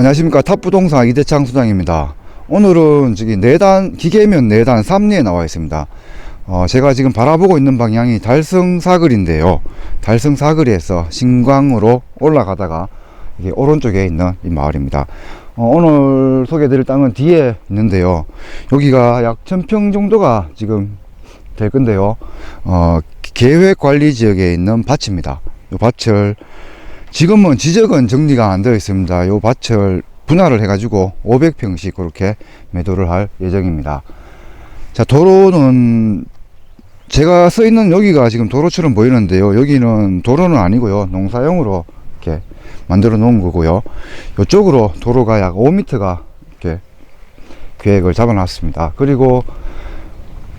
안녕하십니까 탑부동산 이대창 소장입니다. 오늘은 저기 내단 기계면 내단 3리에 나와 있습니다. 어, 제가 지금 바라보고 있는 방향이 달성사거리인데요. 달성사거리에서 신광으로 올라가다가 이게 오른쪽에 있는 이 마을입니다. 어, 오늘 소개해드릴 땅은 뒤에 있는데요. 여기가 약 1000평 정도가 지금 될 건데요. 어, 계획관리 지역에 있는 밭입니다. 이 밭을 지금은 지적은 정리가 안 되어 있습니다. 요 밭을 분할을 해가지고 500평씩 그렇게 매도를 할 예정입니다. 자, 도로는 제가 서 있는 여기가 지금 도로처럼 보이는데요. 여기는 도로는 아니고요. 농사용으로 이렇게 만들어 놓은 거고요. 이쪽으로 도로가 약 5m가 이렇게 계획을 잡아 놨습니다. 그리고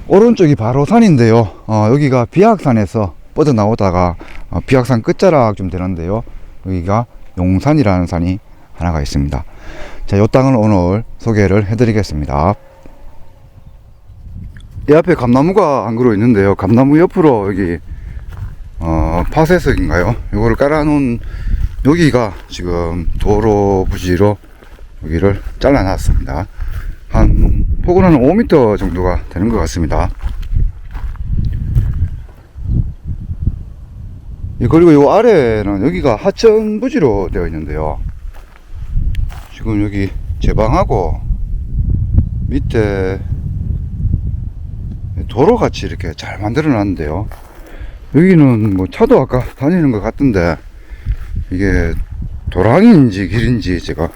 오른쪽이 바로 산인데요. 어, 여기가 비악산에서 뻗어 나오다가 어, 비악산 끝자락 좀 되는데요. 여기가 용산이라는 산이 하나가 있습니다. 자, 요 땅을 오늘 소개를 해드리겠습니다. 이 앞에 감나무가 안 그러 있는데요. 감나무 옆으로 여기 어, 파쇄석인가요? 요거를 깔아놓은 여기가 지금 도로 부지로 여기를 잘라놨습니다. 한 폭은 한 5m 정도가 되는 것 같습니다. 그리고 요 아래는 여기가 하천 부지로 되어 있는데요. 지금 여기 제방하고 밑에 도로 같이 이렇게 잘 만들어 놨는데요. 여기는 뭐 차도 아까 다니는 것 같던데 이게 도랑인지 길인지 제가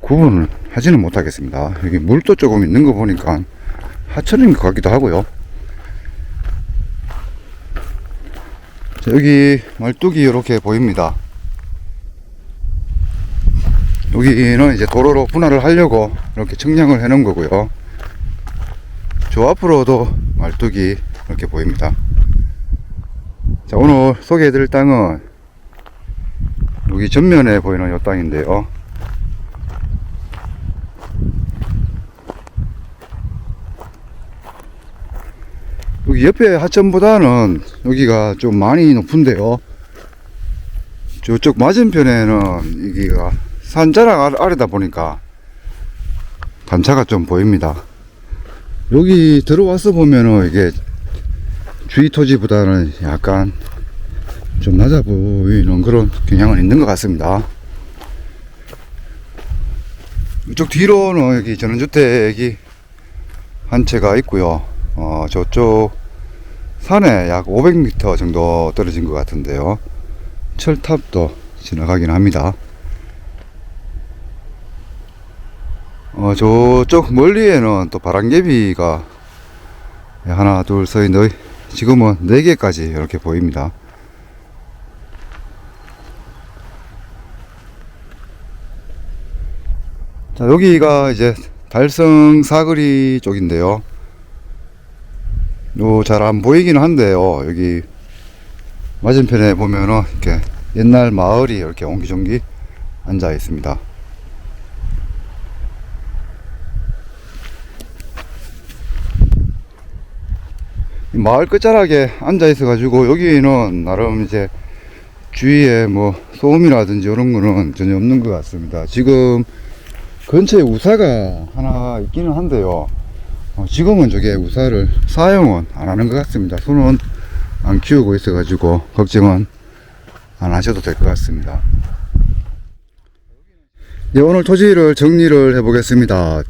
구분을 하지는 못하겠습니다. 여기 물도 조금 있는 거 보니까 하천인 것 같기도 하고요. 여기 말뚝이 이렇게 보입니다. 여기는 이제 도로로 분할을 하려고 이렇게 청량을 해 놓은 거고요. 저 앞으로도 말뚝이 이렇게 보입니다. 자, 오늘 소개해 드릴 땅은 여기 전면에 보이는 이 땅인데요. 여기 옆에 하천보다는 여기가 좀 많이 높은데요. 저쪽 맞은편에는 여기가 산자락 아래- 아래다 보니까 단차가 좀 보입니다. 여기 들어와서 보면은 이게 주위 토지보다는 약간 좀 낮아 보이는 그런 경향은 있는 것 같습니다. 이쪽 뒤로는 여기 전원주택이 한 채가 있고요. 어, 저쪽 산에 약 500m 정도 떨어진 것 같은데요. 철탑도 지나가긴 합니다. 어, 저쪽 멀리에는 또 바람개비가 하나, 둘, 셋, 넷, 지금은 네 개까지 이렇게 보입니다. 자, 여기가 이제 달성 사거리 쪽인데요. 요잘안 보이기는 한데요. 여기 맞은편에 보면은 이렇게 옛날 마을이 이렇게 옹기종기 앉아 있습니다. 이 마을 끝자락에 앉아 있어 가지고 여기는 나름 이제 주위에 뭐 소음이라든지 이런 거는 전혀 없는 것 같습니다. 지금 근처에 우사가 하나 있기는 한데요. 어, 지금은 저게 우사를 사용은 안 하는 것 같습니다. 손은 안 키우고 있어 가지고 걱정은 안 하셔도 될 것 같습니다. 예, 오늘 토지를 정리를 해 보겠습니다.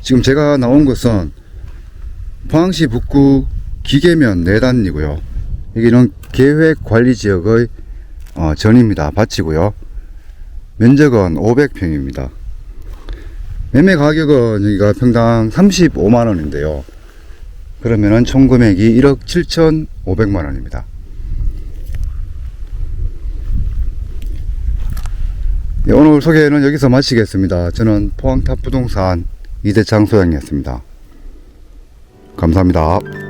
지금 제가 나온 곳은 포항시 북구 기계면 내단이고요. 여기는 계획관리지역의 어, 전입니다. 밭이고요. 면적은 500평입니다. 매매 가격은 여기가 평당 35만 원인데요. 그러면은 총 금액이 1억 7,500만 원입니다. 예, 오늘 소개는 여기서 마치겠습니다. 저는 포항탑 부동산 이대창 소장이었습니다. 감사합니다.